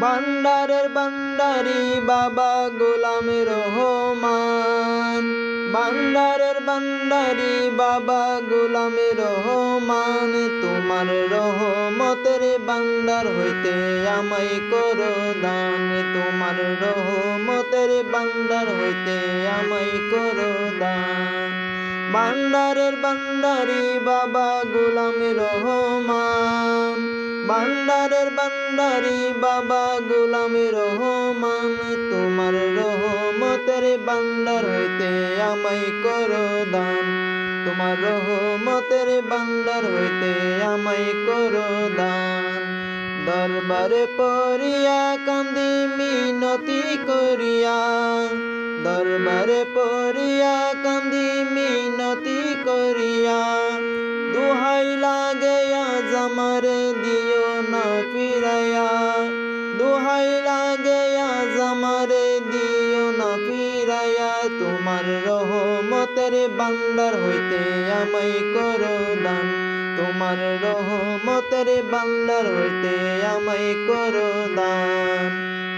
ভান্ডারের ভান্ডারি বাবা গোলাম রহমান। ভান্ডারের ভান্ডারি বাবা গোলাম রহমান, তোমার রহমতের ভান্ডার হইতে আমায় করো দান। তোমার রহমতের ভান্ডার হইতে আমায় করো দান। ভান্ডারের ভান্ডারি বাবা গোলাম রহমান ভান্ডারের ভান্ডারি বাবা গোলাম রহমান, তোমার রহমতের ভান্ডার হইতে আমায় করো দান তোমার রহমতের ভান্ডার হইতে আমায় করো দান দরবারে পড়িয়া কান্দি, মিনতি করিয়া। দরবারে পড়িয়া কান্দি, মিনতি তোমার রহমতের ভান্ডার হইতে আমায় করো দান। তোমার রহমতের ভান্ডার হইতে আমায় করো দান।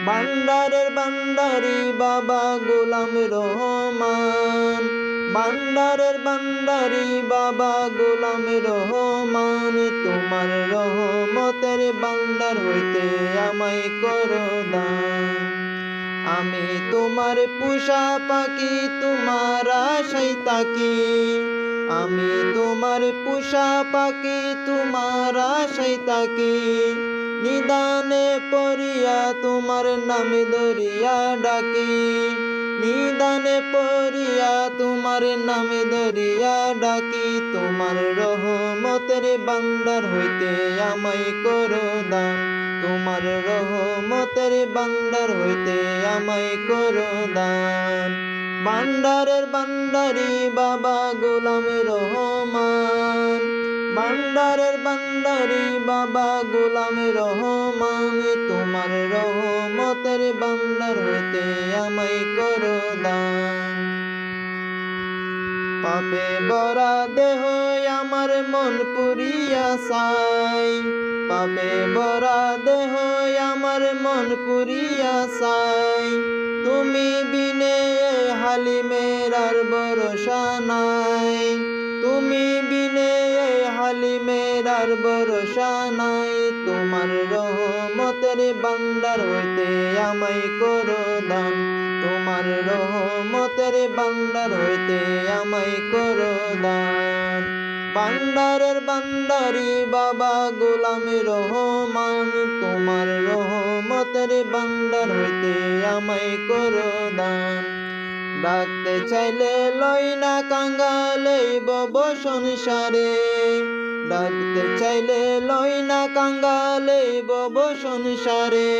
ভান্ডারের ভান্ডারি বাবা গোলাম রহমান। ভান্ডারের ভান্ডারি বাবা গোলাম রহমান। তোমার রহমতের ভান্ডার হইতে আমায় করো দান। আমি তোমার পুষা পাখি, তোমার আশাই তাকি আমি তোমার পুষা পাখি, তোমার আশাই তাকি নিদানে পড়িয়া তোমার নামে দরিয়া ডাকি। নিদানে পড়িয়া তোমার নামে দরিয়া ডাকি। তোমার রহমতের বান্দার হইতে আমায় করো দান। তোমার রহমতের ভান্ডার হইতে আমায় করো দান। ভান্ডারের ভান্ডারি বাবা গোলাম রহমান। ভান্ডারের ভান্ডারি বাবা গোলাম রহমান, তোমার রহমতের ভান্ডার হইতে আমায় করো দান। পাপে বরা দেহ আমার মন পুরিয়া সাই পাপে বরা দেহ আমার মন পুরিয়া সাই তুমি বিনে হালিমের আর ভরসা নাই। তুমি বিনে হালিমের আর ভরসা নাই। তোমার রহমতের ভান্ডার হইতে আমায় করো দান। তোমার রহমতের ভান্ডার হইতে আমায় করো দান। ভান্ডারের ভান্ডারি বাবা গোলাম রহমান, তোমার রহমতের ভান্ডার হইতে আমায় করো দান ডাকতে চাইলে লই না কাঙ্গালে বব সংসারে। ডাকতে চাইলে লই না কাঙ্গালে বব সংসারে।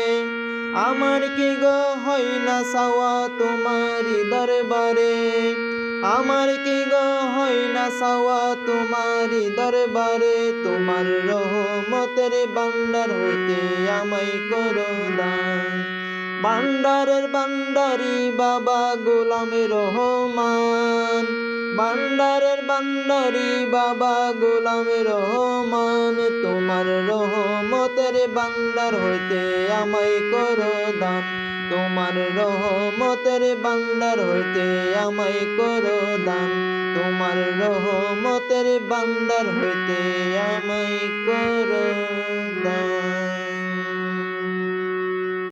আমার কি গো হয় না সাওয়া তোমারি দরবারে? আমার কি গো হয় না সাওয়া তোমারি দরবারে? তোমার রহমতের ভান্ডার হইতে আমায় করো দান ভান্ডারের ভান্ডারি বাবা গোলাম রহমান। ভান্ডারের ভান্ডারি বাবা গোলাম রহমান। তোমার রহমতের ভান্ডার হইতে আমায় করো দান তোমার রহমতের বান্দার হইতে আমায় করো দান। তোমার রহমতের বান্দার হইতে আমায় করো দান।